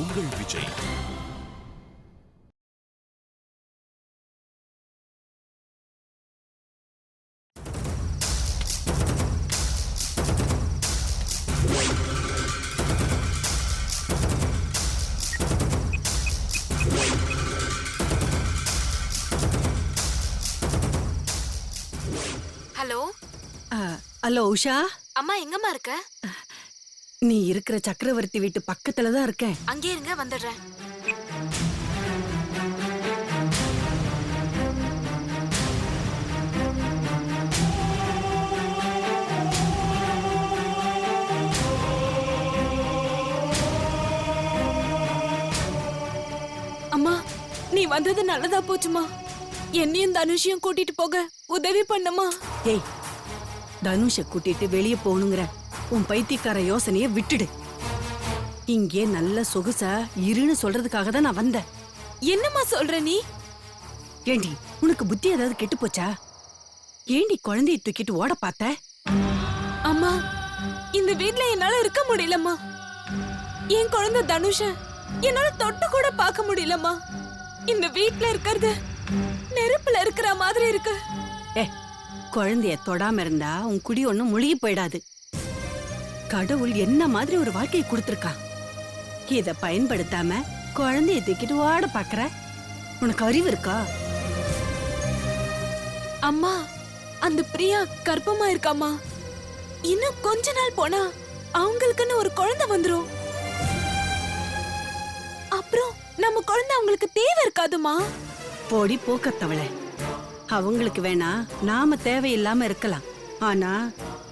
உங்கள் Vijay. Hello? Hello Usha? அம்மா எங்கம்மா இருக்க? நீ இருக்கிற சக்கரவர்த்தி வீட்டு பக்கத்துல தான் இருக்கேன். அங்கே இருங்க வந்துடுறேன். அம்மா நீ வந்தது நல்லதா போச்சுமா? என்னையும் தனுஷையும் கூட்டிட்டு போக உதவி பண்ணுமா? ஏய் தனுஷ கூட்டிட்டு வெளியே போகணுங்கிற உன் பைத்தியக்கார யோசனைய விட்டுடு. இங்கே நல்ல சொகுசா இருன்னு சொல்றதுக்காக தான் நான் வந்தேன். என்னம்மா சொல்ற நீ? ஏண்டி உனக்கு புத்தி ஏதாவது கெட்டு போச்சா? ஏண்டி குழந்தைய தூக்கிட்டு ஓட பார்த்த? அம்மா இந்த வீட்ல என்னால இருக்க முடியலம்மா. என் குழந்தை தனுஷ என்னால தொட்டு கூட பார்க்க முடியலம்மா. இந்த வீட்ல இருக்கிறது நெருப்புல இருக்கிற மாதிரி இருக்கு. ஏ குழந்தைய தொடாம இருந்தா உன் குடி ஒண்ணும் முழுகி போயிடாது. கடவுள் என்ன மாதிரி ஒரு வாழ்க்கையை கொடுத்திருக்கான் இத பயன்படுத்தாம குழந்தைய தூக்கிட்டு ஓட பாக்குற? உனக்கு அறிவு இருக்கா? அம்மா அந்த பிரியா கர்ப்பமா இருக்காம்மா இன்னும் கொஞ்ச நாள் போனா அவங்களுக்குன்னு ஒரு குழந்தை வந்துரும். அப்புறம் நம்ம குழந்தை அவங்களுக்கு தேவை இருக்காதுமா போடி போக்கத்தவளை. அவங்களுக்கு வேணா நாம தேவையில்லாம இருக்கலாம். ஆனா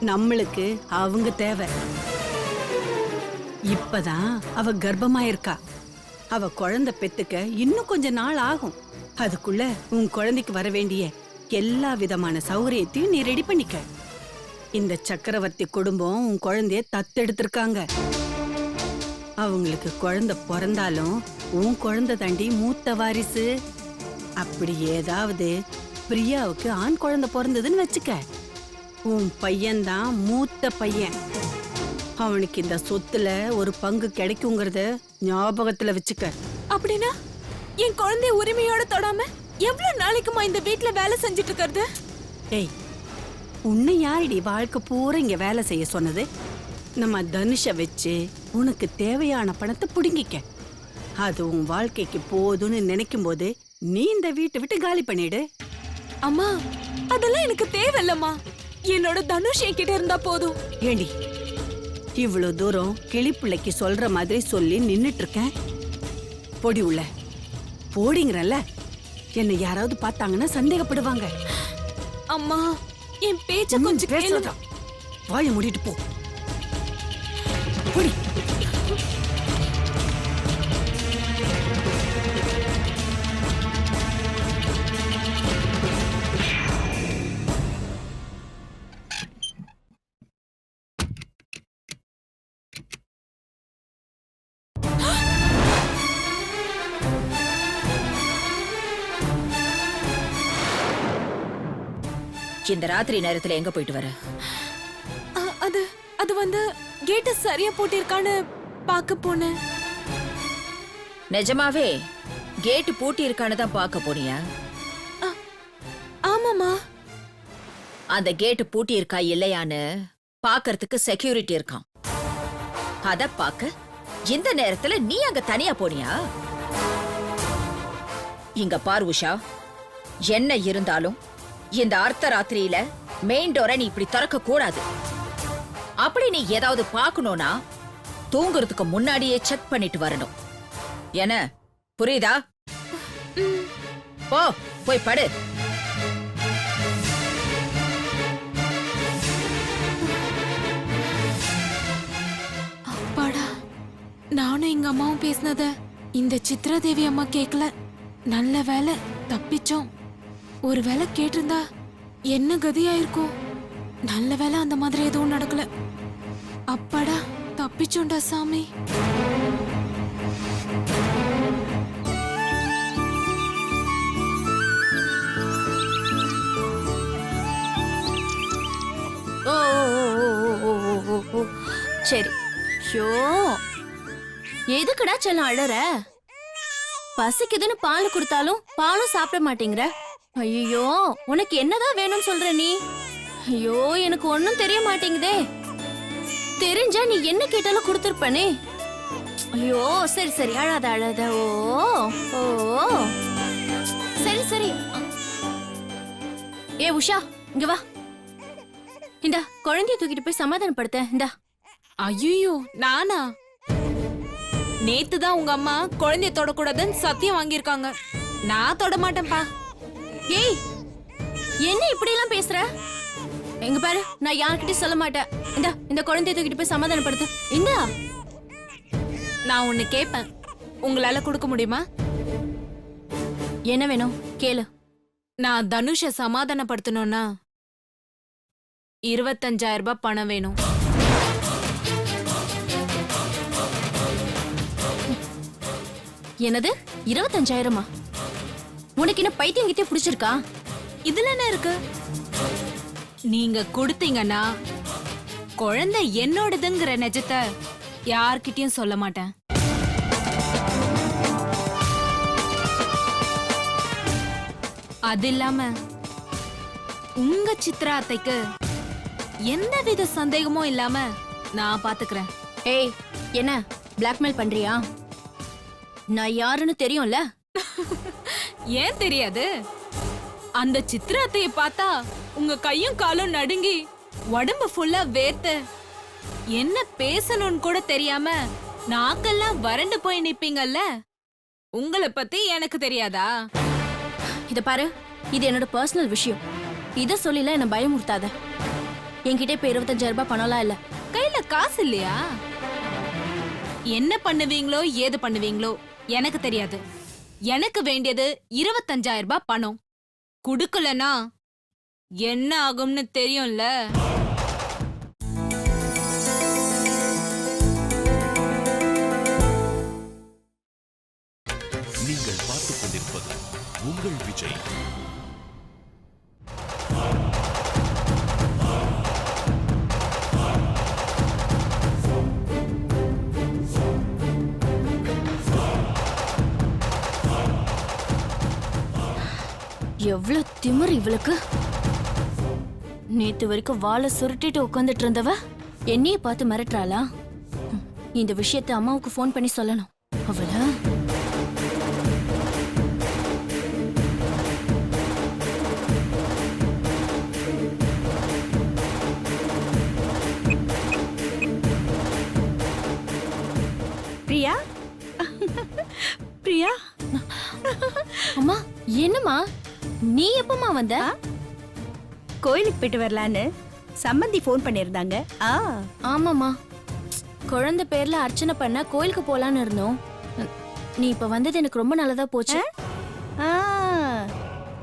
நம்மளுக்கு அவங்க தேவை. இப்பதான் அவ கர்ப்பமா இருக்கா. அவ குழந்தை பெத்துக்க இன்னும் கொஞ்ச நாள் ஆகும். அதுக்குள்ள உன் குழந்தைக்கு வர வேண்டிய எல்லா விதமான சௌகரியத்தையும் நீ ரெடி பண்ணிக்க. இந்த சக்கரவர்த்தி குடும்பம் உன் குழந்தைய தத்தெடுத்திருக்காங்க. அவங்களுக்கு குழந்தை பிறந்தாலும் உன் குழந்தை தாண்டி மூத்த வாரிசு. அப்படி ஏதாவது பிரியாவுக்கு ஆண் குழந்தை பிறந்ததுன்னு வச்சுக்க. உன் பையன்தான் மூத்த பையன். அவனுக்கு இந்த சொத்துல ஒரு பங்கு கிடைக்குங்கிறத ஞாபகத்துல வச்சுக்க. அப்படின்னா என் குழந்தைய உரிமையோட தொடாம எவ்வளவு நாளைக்குமா இந்த வீட்ல வேலை செஞ்சுட்டு இருக்கிறது ஏய் உன்னை யாரடி வாழ்க்கை பூரா இங்க வேலை செய்ய சொன்னது? நம்ம தனுஷ வச்சு உனக்கு தேவையான பணத்தை புடுங்கிக்க. அது உன் வாழ்க்கைக்கு போதும்னு நினைக்கும் போது நீ இந்த வீட்டை விட்டு காலி பண்ணிடு. அம்மா அதெல்லாம் எனக்கு தேவையில்லம்மா. என்னோட தனுஷ் என்கிட்ட இருந்தா போதும். ஏண்டி இவ்வளவு தூரம் கிளிப்பிள்ளைக்கு சொல்ற மாதிரி சொல்லி நின்னுட்டு இருக்கேன் பொடி உள்ள. போடிங்கிறல்ல. என்னை யாராவது பார்த்தாங்கன்னா சந்தேகப்படுவாங்க. அம்மா என் பேச்ச கொஞ்சம் கேளுங்க வாயை மூடிட்டு போ. இந்த ராத்திரி நேரத்துல எங்க போயிட்டு வர? அ- அது அது வந்து கேட்ட சரியா போட்டிருக்கான்னு பார்க்க போனேன். நிஜமாவே கேட்டு பூட்டி இருக்கான்னு தான் பார்க்க போனியா? ஆமாமா அந்த கேட்டு பூட்டி இருக்கா இல்லையான்னு பார்க்கறதுக்கு செக்யூரிட்டி இருக்கான் அத பார்க்க இந்த நேரத்துல நீ அங்க தனியா போனியா? இங்க பார் உஷா என்ன இருந்தாலும் இந்த அர்த்த ராத்திரியில மெயின் டோரை நீ இப்படி திறக்க கூடாது. அப்படி நீ ஏதாவது பார்க்கணும்னா தூங்குறதுக்கு முன்னாடியே செக் பண்ணிட்டு வரணும். என்ன? புரியுதா? போ போய் படு. அப்பாடா நானும் எங்க அம்மாவும் பேசினத இந்த சித்ரா தேவி அம்மா கேட்கல நல்ல வேலை தப்பிச்சோம். ஒரு வேலை கேட்டிருந்தா என்ன கதியாயிருக்கும்? நல்ல வேலை அந்த மாதிரி எதுவும் நடக்கல. அப்பாடா தப்பிச்சோண்டா சாமி. ஓ ஓ, ஓ, ஓ, ஓ, சரி. ஷோ. எதுக்குடா செல்லம் அழற? பசிக்குதுன்னு பால் கொடுத்தாலும் பாலும் சாப்பிட மாட்டேங்கிற. ஐயோ உனக்கு என்னதான் வேணும்னு சொல்ற நீ? ஐயோ எனக்கு ஒன்னும் தெரிய மாட்டேங்குதே. தெரிஞ்சா நீ என்ன கேட்டாலும் கொடுத்துருப்பனே. ஐயோ சரி சரி அழாத அழாத. ஓ ஓ. சரி சரி. ஏ உஷா இங்க வா. இந்தா குழந்தைய தூக்கிட்டு போய் சமாதானப்படுத்த இந்தா. ஐயோ நானா? நேத்து தான் உங்க அம்மா குழந்தைய தொடக்கூடாதுன்னு சத்தியம் வாங்கியிருக்காங்க. நான் தொட மாட்டேன்ப்பா. ஏய் என்ன இப்படி எல்லாம் பேசுற? எங்க பாரு நான் யார்கிட்டயும் சொல்ல மாட்டேன். இந்தா இந்த குழந்தைய தூக்கிட்டு போய் சமாதானப்படுத்து. இந்தா. நான் ஒண்ணு கேட்பேன் உங்களால கொடுக்க முடியுமா? என்ன வேணும்? கேளு. நான் தனுஷ சமாதானப்படுத்தணும்னா இருபத்தஞ்சாயிரம் ரூபாய் பணம் வேணும். என்னது? இருபத்தஞ்சாயிரமா? உனக்கு என்ன பைத்தியம் கிட்டே பிடிச்சிருக்கா? இதுல என்ன இருக்கு? நீங்க கொடுத்தீங்கன்னா குழந்தை என்னோடதுங்கிற நிஜத்தை யார்கிட்டயும் சொல்ல மாட்டேன். அது இல்லாம உங்க சித்ரா அத்தைக்கு எந்தவித சந்தேகமும் இல்லாம நான் பாத்துக்கிறேன். ஏய் என்ன பிளாக்மெயில் பண்றியா? நான் யாருன்னு தெரியும்ல? ஏன் தெரியாது? அந்த சித்திரத்தைய பார்த்தா உங்க கையும் காலும் நடுங்கி உடம்பு ஃபுல்லா வேர்த்து. என்ன பேசணும்னு கூட தெரியாம நாக்கெல்லாம் வறண்டு போய் நிப்பீங்கல்ல? உங்களை பத்தி எனக்கு தெரியாதா? இத பாரு இது என்னோட பர்சனல் விஷயம். இத சொல்லில என்ன பயமுறுத்தாத. என்கிட்ட இப்ப இருபத்தஞ்சாயிரம் ரூபாய் பணம்லாம் இல்ல. கையில காசு இல்லையா? என்ன பண்ணுவீங்களோ ஏது பண்ணுவீங்களோ எனக்கு தெரியாது. எனக்கு வேண்டியது இருபத்தஞ்சாயிரம் ரூபாய் பணம். குடுக்கலனா என்ன ஆகும்னு தெரியும்ல? திமிர் இவளுக்கு. நேத்து வரைக்கும் வாழை சுருட்டிட்டு உட்காந்துட்டு இருந்தவ என்னைய பார்த்து மிரட்டுறாளா? இந்த விஷயத்தை அம்மாவுக்கு ஃபோன் பண்ணி சொல்லணும். அவளை? வந்த? கோயிலுக்கு போயிட்டு வரலான்னு சம்மந்தி ஃபோன் பண்ணியிருந்தாங்க. ஆ. ஆமாம்மா. குழந்தை பேர்ல அர்ச்சனை பண்ண கோயிலுக்கு போலான்னு இருந்தோம். நீ இப்ப வந்தது எனக்கு ரொம்ப நல்லதா போச்சு. ஆ?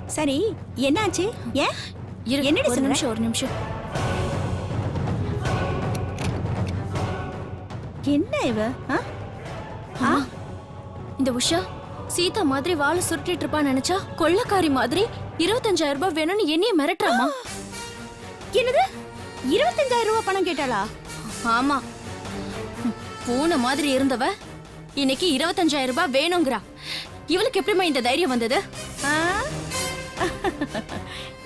சரி என்னாச்சு? ஏன்? என்னடி ஒரு? நிமிஷம் ஒரு நிமிஷம். என்ன இவ? இந்த உஷா சீதா மாதிரி வாழை சுருட்டிட்டு இருப்பான்னு நினைச்சா கொள்ளக்காரி மாதிரி இருபத்தஞ்சாயிரம் ரூபாய் வேணும்னு என்னைய மிரட்டுறாமா? என்னது? இருபத்தஞ்சாயிரம் ரூபாய் பணம் கேட்டாளா? ஆமா. பூனை மாதிரி இருந்தவ இன்னைக்கு இருபத்தஞ்சாயிரம் ரூபாய் வேணுங்கிறா. இவளுக்கு எப்படிம்மா இந்த தைரியம் வந்தது? ஆ?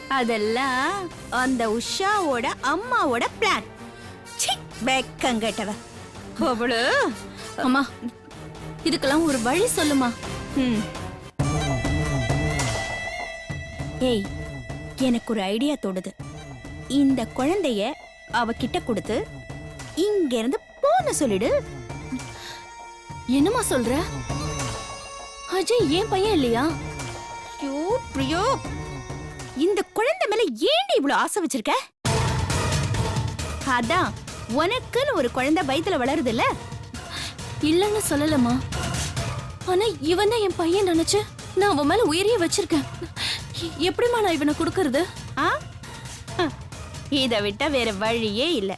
அதெல்லாம் அந்த உஷாவோட அம்மாவோட பிளான் வெக்கங்கட்டவ அவளு அம்மா இதுக்கெல்லாம் ஒரு வழி சொல்லுமா. ஏய் எனக்கு ஒரு ஐடியா தோடுது இந்த குழந்தைய அவகிட்ட கொடுத்து இங்க இருந்து போன சொல்லிடு. என்னம்மா சொல்ற? அஜய் ஏன் பையன் இல்லையா? ஐயோ பிரியோ. இந்த குழந்தை மேல ஏன்டி இவ்வளவு ஆசை வச்சிருக்க? அதான் உனக்குன்னு ஒரு குழந்தை வயித்துல வளருது இல்ல இல்லன்னு சொல்லலம்மா. ஆனா இவன் தான் என் பையன் நினைச்சு நான் அவன் மேல உயிரியே வச்சிருக்கேன். எப்படிமா எப்படிம்மா நான் இவனை கொடுக்கறது? ஆ? ஹ, விட்டா வேற வழியே இல்ல.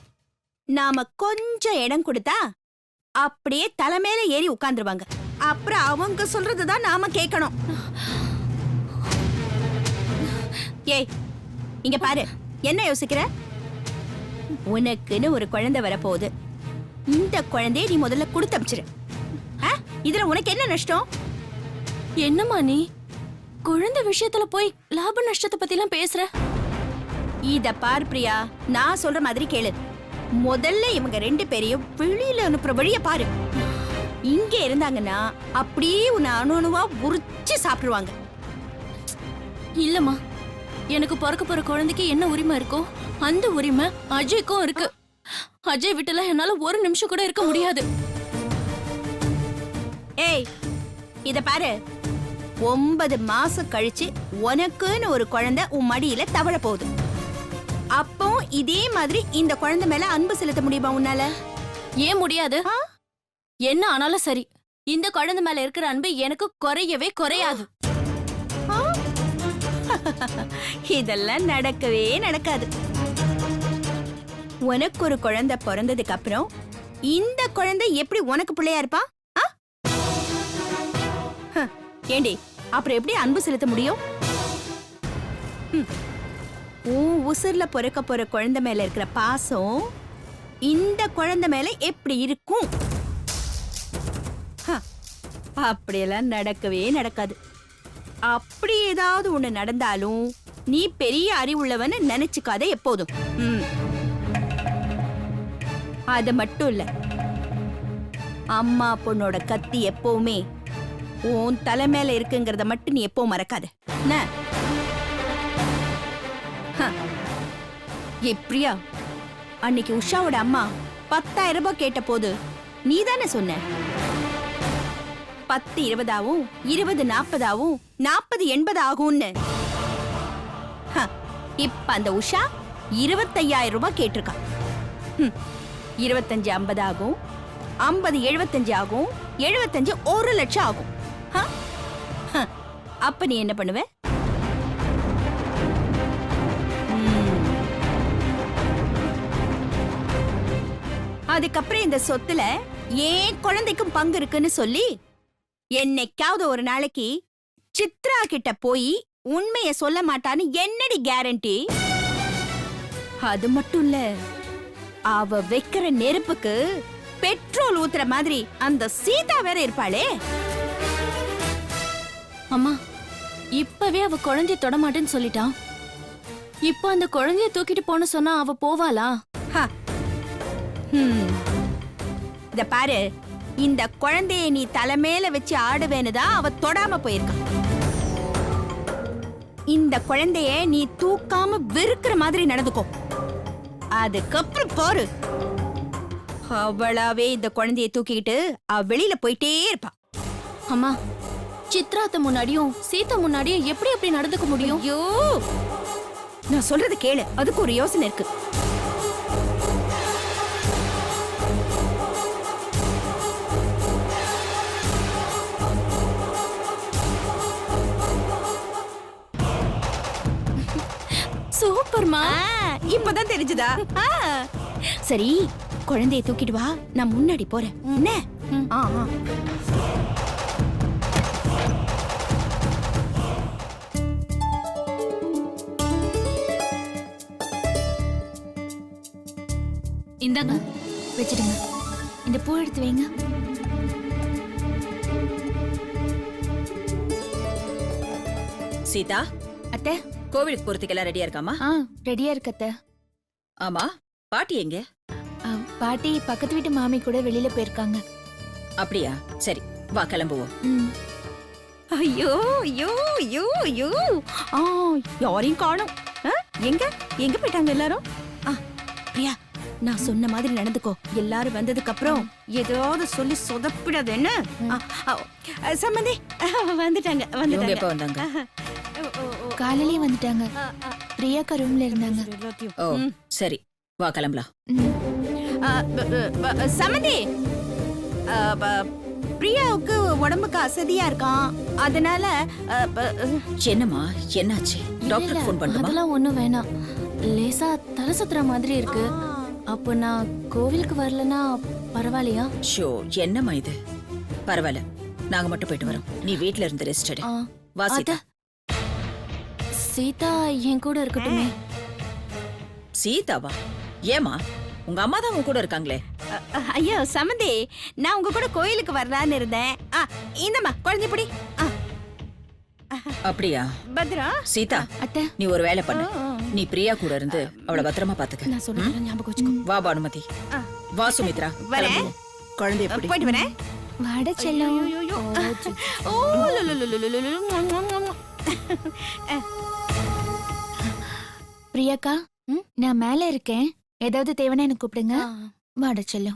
நாம கொஞ்சம் இடம் கொடுத்தா அப்படியே தலைமையில ஏறி உட்கார்ந்துருவாங்க அப்புறம் அவங்க சொல்றதுதான் நாம கேட்கணும். ஏய் இங்க பாரு. என்ன யோசிக்கிற? உனக்குன்னு ஒரு குழந்தை வரப்போகுது. இந்த குழந்தைய நீ முதல்ல கொடுத்து அமிச்சிரு இதுல உனக்கு என்ன நஷ்டம்? என்னம்மா நீ? குழந்தை விஷயத்துல போய் லாப நஷ்டத்தை பத்தி எல்லாம் பேசுற? இத பார் பிரியா நான் சொல்ற மாதிரி கேளு. முதல்ல இவங்க ரெண்டு பேரையும் வெளியில அனுப்புற வழிய பாரு. இங்க இருந்தாங்கன்னா அப்படியே உன்னை அணு அணுவா உரிச்சு சாப்பிடுவாங்க. இல்லம்மா. எனக்கு பிறக்க போற குழந்தைக்கு என்ன உரிமை இருக்கோ அந்த உரிமை அஜய்க்கும் இருக்கு. அஜய் விட்டுலாம் என்னால ஒரு நிமிஷம் கூட இருக்க முடியாது. ஏய் இத பாரு. ஒன்பது மாசம் கழிச்சு உனக்குன்னு ஒரு குழந்தை உன் மடியில தவழ போகுது. அப்போ இதே மாதிரி இந்த குழந்தை மேல அன்பு செலுத்த முடியுமா உன்னால? ஏன் முடியாது? என்ன ஆனாலும் சரி. இந்த குழந்தை மேல இருக்கிற அன்பு எனக்கு குறையவே குறையாது. இதெல்லாம் நடக்கவே நடக்காது. உனக்கு ஒரு குழந்தை பிறந்ததுக்கு அப்புறம் இந்த குழந்தை எப்படி உனக்கு பிள்ளையா இருப்பா? ஆ? ஏண்டி அப்புறம் எப்படி அன்பு செலுத்த முடியும் ம். உன் உசுர்ல பிறக்க போற குழந்தை மேல இருக்கிற பாசம் இந்த குழந்தை மேல எப்படி இருக்கும் அப்படியெல்லாம் நடக்கவே நடக்காது அப்படி ஏதாவது ஒண்ணு நடந்தாலும் நீ பெரிய அறிவுள்ளவன்னு நினைச்சுக்காத எப்போதும் ம். அது மட்டும் இல்ல அம்மா பொண்ணோட கத்தி எப்பவுமே உன் தலை மேல இருக்குங்கிறத மட்டும் நீ எப்போ மறக்காத. என்ன? ஹ. ஏய் பிரியா. அன்னைக்கு உஷாவோட அம்மா பத்தாயிரம் ரூபாய் கேட்ட போது நீ தானே சொன்ன? பத்து இருபதாவும் இருபது நாற்பதாவும் நாற்பது எண்பது ஆகும்னு ஹ, இப்ப அந்த உஷா இருபத்தையாயிரம் ரூபாய் கேட்டிருக்கா. இருபத்தஞ்சு ஐம்பது ஆகும் ஐம்பது எழுபத்தஞ்சு ஆகும் எழுபத்தஞ்சு ஒரு லட்சம் ஆகும். அப்ப நீ என்ன பண்ணுவ? அதுக்கப்புறம் இந்த சொத்துல ஏன் குழந்தைக்கும் பங்கு இருக்குன்னு சொல்லி என்னைக்காவது ஒரு நாளைக்கு சித்ரா கிட்ட போய் உண்மைய சொல்ல மாட்டான்னு என்னடி கேரண்டி அது மட்டும் இல்ல அவ வைக்கிற நெருப்புக்கு பெட்ரோல் ஊத்துற மாதிரி அந்த சீதா வேற இருப்பாளே. அம்மா இப்பவே அவ குழந்தைய தொட மாட்டேன்னு சொல்லிட்டான் இப்போ அந்த குழந்தைய தூக்கிட்டு போன சொன்னா அவ போவாளா. இத பாரு. இந்த குழந்தைய நீ தலைமையில வச்சு ஆடுவேன்னு தான் அவ தொடாம போயிருக்கா. இந்த குழந்தைய நீ தூக்காம வெறுக்கிற மாதிரி நடந்துக்கோ. அதுக்கப்புறம் பாரு. அவளாவே இந்த குழந்தைய தூக்கிக்கிட்டு அவ வெளியில போயிட்டே இருப்பா. அம்மா சித்ராத்த முன்னாடியும் சீதா முன்னாடியும் எப்படி எப்படி நடந்துக்க முடியும்? ஐயோ! நான் சொல்றது கேளு. அதுக்கு ஒரு யோசனை இருக்கு. சூப்பர்மா. இப்பதான் தெரிஞ்சுதா. சரி குழந்தைய தூக்கிட்டு வா. நான் முன்னாடி போறேன். என்ன. ஆ, ஆ. இந்தாங்க. வச்சிடுங்க. இந்த பூ எடுத்து வைங்க. சீதா அத்தை. கோவிலுக்கு போறதுக்கெல்லாம் ரெடியா இருக்காமா? ஆ ரெடியா இருக்கு அத்தை. ஆமா. பாட்டி எங்க? ஆ, பாட்டி பக்கத்து வீட்டு மாமி கூட வெளியில போயிருக்காங்க. அப்படியா? சரி வா கிளம்புவோம். ம். ஐயோ ஐயோ ஐயோ ஐயோ. ஆ யாரையும் காணோம். ஆ, எங்க? எங்க போயிட்டாங்க எல்லாரும்? நான் சொன்ன மாதிரி நடந்துக்கோ. எல்லாரும் வந்ததுக்கு அப்புறம் ஏதாவது சொல்லி சொதப்பிடாது என்ன ஆ, ஆ, சம்மந்தி வந்துட்டாங்க வந்துட்டாங்க. எப்ப வந்தாங்க? காலையிலே வந்துட்டாங்க. பிரியாக்கா ரூம்ல இருந்தாங்க. ஓ. சரி. வா கிளம்பலாம். சம்மந்தி! ஆ, ப- பிரியாவுக்கு உடம்புக்கு அசதியா இருக்கான். அதனால என்னம்மா? என்னாச்சு? டாக்டர் ஃபோன் பண்ணுமா? அதெல்லாம் ஒண்ணும் வேணாம். லேசா தலை சுத்துற மாதிரி இருக்கு. அப்போ நான் கோவிலுக்கு வரலனா பரவாயில்லையா? ஷோ என்னம்மா இது? பரவாயில்ல. நாங்க மட்டும் போயிட்டு வரோம். நீ வீட்ல இருந்து ரெஸ்ட் எடு. ஆ, வா சீதா. சீதா என் கூட இருக்கட்டுமே. சீதாவா? ஏமா உங்க அம்மா தான் உன் கூட இருக்காங்களே. அ, அ, ஐயோ சமந்தி நான் உங்க கூட கோயிலுக்கு வரலான்னு இருந்தேன். ஆ இந்தம்மா குழந்தை பிடி. ஆ. அப்படியா? பத்ரா? சீதா அத்தை. நீ ஒரு வேலை பண்ணு. நீ பிரியா கூட இருந்து அவளை பத்திரமா பாத்துக்க. நான் சொல்றேன் ஞாபகம் வச்சுக்கோ. வா பானுமதி. ஆ. வா சுமித்ரா. வரேன். கிளம்புவோம். குழந்தைய பிடி. போயிட்டு வரேன். வாட செல்லம். ஓ. பிரியாக்கா நான் மேல இருக்கேன். ஏதாவது தேவைன்னா எனக்கு கூப்பிடுங்க. வாட செல்லம்.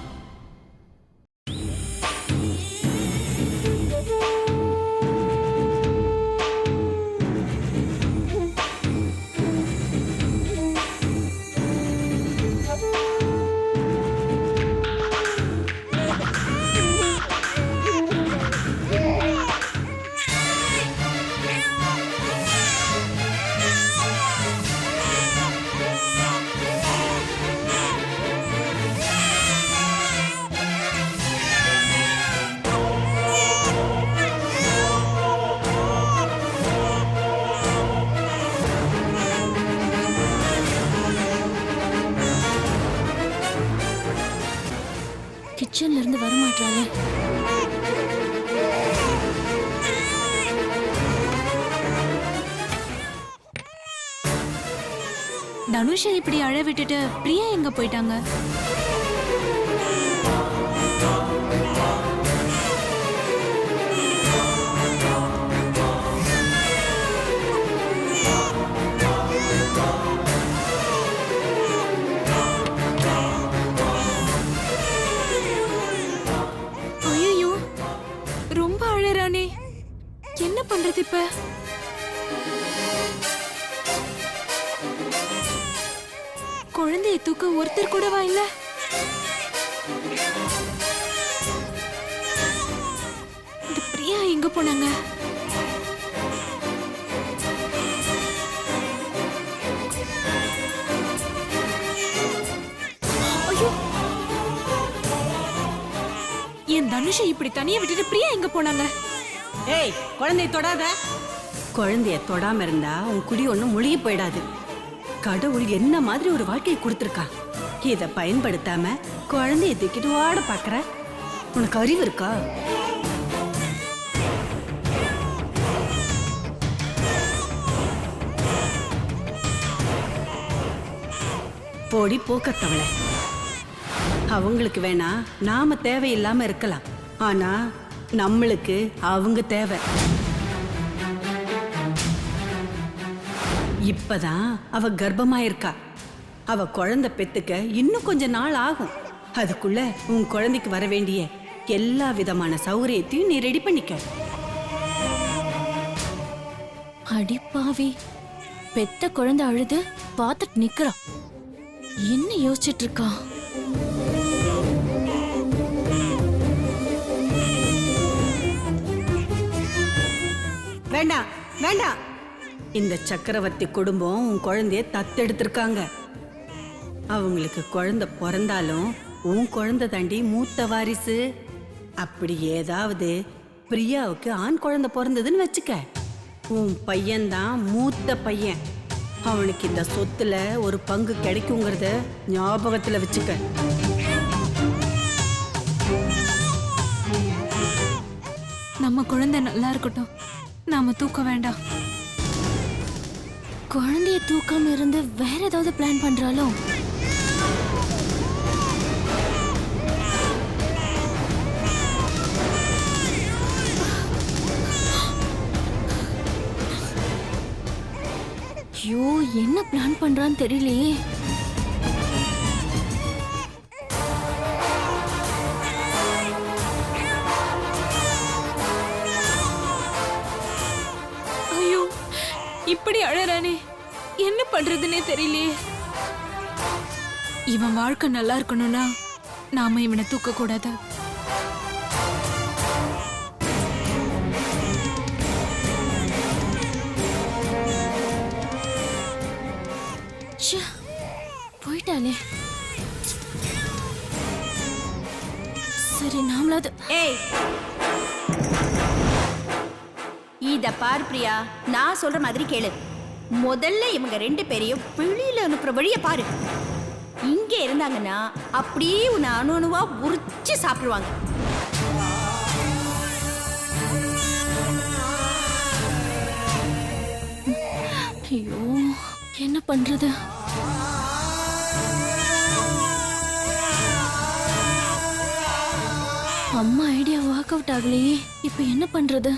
தனுஷை இப்படி அழ விட்டுட்டு பிரியா எங்க போயிட்டாங்க? ஒருத்தர் கூடவா இல்ல பிரியா எங்க போனாங்க? ஐயோ! என் தனுஷை இப்படி தனியா விட்டுட்டு பிரியா எங்க போனாங்க? ஏய் குழந்தைய தொடாத. குழந்தைய தொடாம இருந்தா உன் குடி ஒண்ணும் முழுகி போயிடாது. கடவுள் என்ன மாதிரி ஒரு வாழ்க்கையை கொடுத்துருக்கான்? இதை பயன்படுத்தாம குழந்தைய தூக்கிட்டு ஓட பாக்குற உனக்கு அறிவு இருக்கா? போடி போக்கத்தவளை. அவங்களுக்கு வேணா நாம தேவையில்லாம இருக்கலாம். ஆனா நம்மளுக்கு அவங்க தேவை. இப்பதான் அவ கர்ப்பமாயிருக்கா. அவ குழந்தை பெத்துக்க இன்னும் கொஞ்ச நாள் ஆகும். அதுக்குள்ள உன் குழந்தைக்கு வர வேண்டிய எல்லா விதமான சௌகரியத்தையும் நீ ரெடி பண்ணிக்க. அடிப்பாவி பெத்த குழந்தை அழுது பார்த்துட்டு நிக்கிறான் என்ன யோசிச்சுட்டு இருக்கா? வேண்டாம் வேண்டாம். இந்த சக்கரவர்த்தி குடும்பம் உன் குழந்தைய தத்தெடுத்திருக்காங்க. அவங்களுக்கு குழந்தை பிறந்தாலும் உன் குழந்தை தாண்டி மூத்த வாரிசு. அப்படி ஏதாவது பிரியாவுக்கு ஆண் குழந்தை பிறந்ததுன்னு வச்சுக்க. உன் பையன்தான் மூத்த பையன். அவனுக்கு இந்த சொத்துல ஒரு பங்கு கிடைக்குங்கிறத ஞாபகத்துல வச்சுக்க. நம்ம குழந்தை நல்லா இருக்கட்டும். நாம தூக்க வேண்டாம். குழந்தைய தூக்காம இருந்து வேற ஏதாவது பிளான் பண்றாளோ? என்ன பிளான் பண்றான்னு தெரியலையே. ஐயோ இப்படி அழறானே. என்ன பண்றதுன்னே தெரியலையே. இவன் வாழ்க்கை நல்லா இருக்கணும்னா நாம இவனை தூக்க கூடாது நாமளாவது ஏய். இத பார் பிரியா நான் சொல்ற மாதிரி கேளு. முதல்ல இவங்க ரெண்டு பேரையும் வெளியில அனுப்புற வழிய பாரு. இங்க இருந்தாங்கன்னா அப்படியே உன்னை அணு அணுவா உரிச்சு சாப்பிடுவாங்க. ஐயோ என்ன பண்றது? அம்மா ஐடியா ஒர்க் அவுட் ஆகலையே. இப்போ என்ன பண்றது?